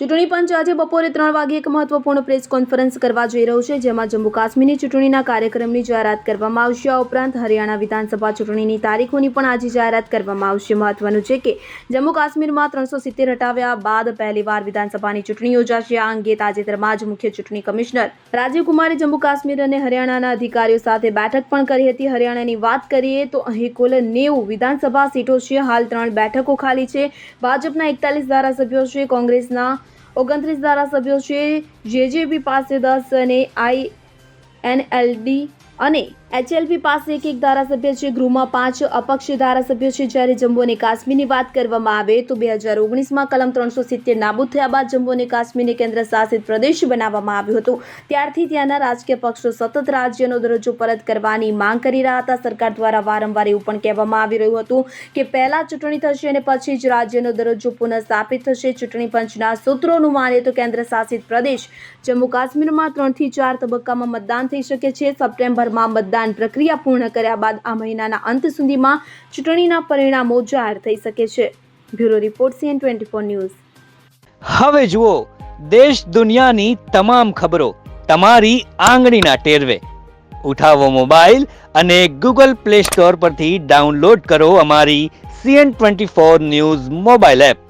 ચૂંટણી પંચ આજે બપોરે ત્રણ વાગે એક મહત્વપૂર્ણ પ્રેસ કોન્ફરન્સ કરવા જઈ રહ્યું છે, જેમાં જમ્મુ કાશ્મીરની ચૂંટણીના કાર્યક્રમની જાહેરાત કરવામાં આવશે. આ ઉપરાંત હરિયાણા વિધાનસભા ચૂંટણીની તારીખોની પણ આજે જાહેરાત કરવામાં આવશે. મહત્વનું છે કે જમ્મુ કાશ્મીરમાં ત્રણસો સિત્તેર હટાવ્યા બાદ પહેલીવાર વિધાનસભાની ચૂંટણી યોજાશે. આ અંગે તાજેતરમાં જ મુખ્ય ચૂંટણી કમિશનર રાજીવકુમારે જમ્મુ કાશ્મીર અને હરિયાણાના અધિકારીઓ સાથે બેઠક પણ કરી હતી. હરિયાણાની વાત કરીએ તો અહીં કુલ નેવું વિધાનસભા સીટો છે. હાલ ત્રણ બેઠકો ખાલી છે. ભાજપના એકતાલીસ ધારાસભ્યો છે, કોંગ્રેસના ઓગણત્રીસ ધારાસભ્યો છે. જેજેપી પાસે દસ અને આઈ એનએલડી અને એચએલપી પાસે એક એક ધારાસભ્ય છે. ગૃહમાં પાંચ અપક્ષ ધારાસભ્યો છે. જ્યારે જમ્મુ અને કાશ્મીરની વાત કરવામાં આવે તો બે હજાર ઓગણીસમાં કલમ ત્રણસો સિત્તેર નાબૂદ થયા બાદ જમ્મુ અને કાશ્મીરને કેન્દ્ર શાસિત પ્રદેશ બનાવવામાં આવ્યું હતું. ત્યારથી ત્યાંના રાજકીય પક્ષો સતત રાજ્યનો દરજ્જો પરત કરવાની માંગ કરી રહ્યા હતા. સરકાર દ્વારા વારંવાર એવું પણ કહેવામાં આવી રહ્યું હતું કે પહેલાં ચૂંટણી થશે અને પછી જ રાજ્યનો દરજ્જો પુનઃસ્થાપિત થશે. ચૂંટણી પંચના સૂત્રોનું માને તો કેન્દ્ર શાસિત પ્રદેશ જમ્મુ કાશ્મીરમાં ત્રણથી ચાર તબક્કામાં મતદાન થઈ શકે છે. સપ્ટેમ્બરમાં મતદાન પ્રક્રિયા પૂર્ણ કર્યા બાદ આ મહિનાના અંત સુધીમાં ચૂંટણીના પરિણામો જાહેર થઈ શકે છે. Bureau report CN twenty four news. હવે જુઓ, દેશ દુનિયાની તમામ ખબરો તમારી આંગળીના ટેરવે. ઉઠાવો મોબાઈલ અને ગૂગલ પ્લે સ્ટોર પરથી ડાઉનલોડ કરો અમારી CN twenty four news mobile app.